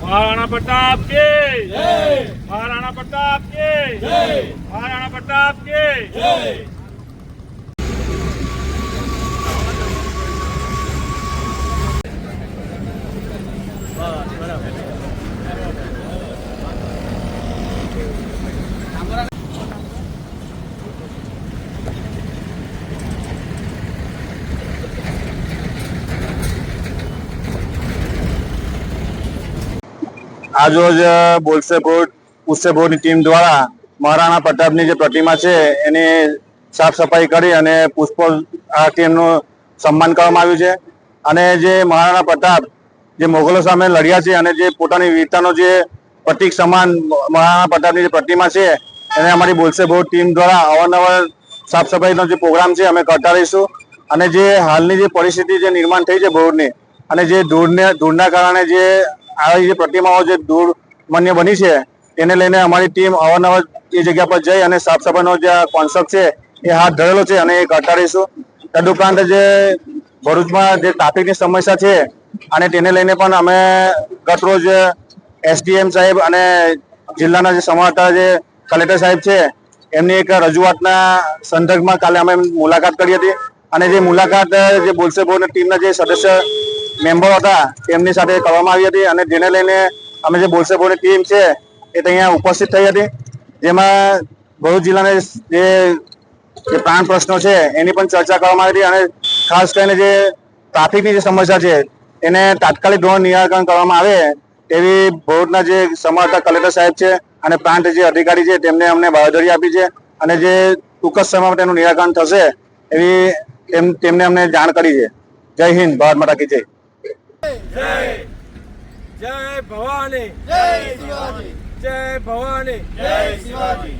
મહારાણા પ્રતાપ કે મહારાણા પ્રતાપ કે મહારાણા પ્રતાપ કે આજરોજ બોલસે બોર્ડ પુષ્ય ટીમ દ્વારા મહારાણા પ્રતાપની જે પ્રતિમા છે, એની સાફ સફાઈ કરી અને પુષ્પો આ ટીમનું સન્માન કરવામાં આવ્યું છે. અને જે મહારાણા પ્રતાપ, જે મોગલો સામે લડ્યા છે અને જે પોતાની વીરતાનો જે પ્રતિક સમાન મહારાણા પ્રતાપની જે પ્રતિમા છે, એને અમારી બોલસે બોર્ડ ટીમ દ્વારા અવારનવાર સાફ સફાઈનો જે પ્રોગ્રામ છે, અમે કરતા રહીશું. અને જે હાલની જે પરિસ્થિતિ જે નિર્માણ થઈ છે બોર્ડની અને જે ધૂળને, ધૂળના કારણે જે આવી જે પ્રતિમાઓ જે દૂર માન્ય બની છે તેને લઈને અમારી ટીમ અવારનવાર એ જગ્યા પર જઈ અને સાફ સફાઈનો જે કોન્સેપ્ટ છે, એ હાથ ધરેલો છે અને એ ઘટાડીશું. તદુપરાંત જે ભરૂચમાં જે ટ્રાફિકની સમસ્યા છે, અને તેને લઈને પણ અમે ગત રોજ એસડીએમ સાહેબ અને જિલ્લાના જે સમાવતા જે કલેક્ટર સાહેબ છે, એમની એક રજૂઆતના સંદર્ભમાં કાલે અમે મુલાકાત કરી હતી. અને જે મુલાકાત જે બોલસે ટીમના જે સદસ્ય મેમ્બર હતા, તેમની સાથે કરવામાં આવી હતી અને જેને લઈને અમે જે બોલસે બોર્ડની ટીમ છે, એ અહીંયા ઉપસ્થિત થઈ હતી. જેમાં ભરૂચ જિલ્લાના જે જે પ્રાણ પ્રશ્નો છે, એની પણ ચર્ચા કરવામાં આવી હતી અને ખાસ કરીને જે ટ્રાફિકની જે સમસ્યા છે, એને તાત્કાલિક ધોરણ નિરાકરણ કરવામાં આવે તેવી ભરૂચના જે સમાવતા કલેક્ટર સાહેબ છે અને પ્રાંત જે અધિકારી છે, તેમને અમને બાંહેધરી આપી છે અને જે ટૂંક જ સમયમાં તેનું નિરાકરણ થશે એવી તેમ- તેમને અમને જાણ કરી છે. જય હિન્દ, ભારત માતા કી જય. જય. જય ભવાની. જય ભવાની. જય શિવાજી.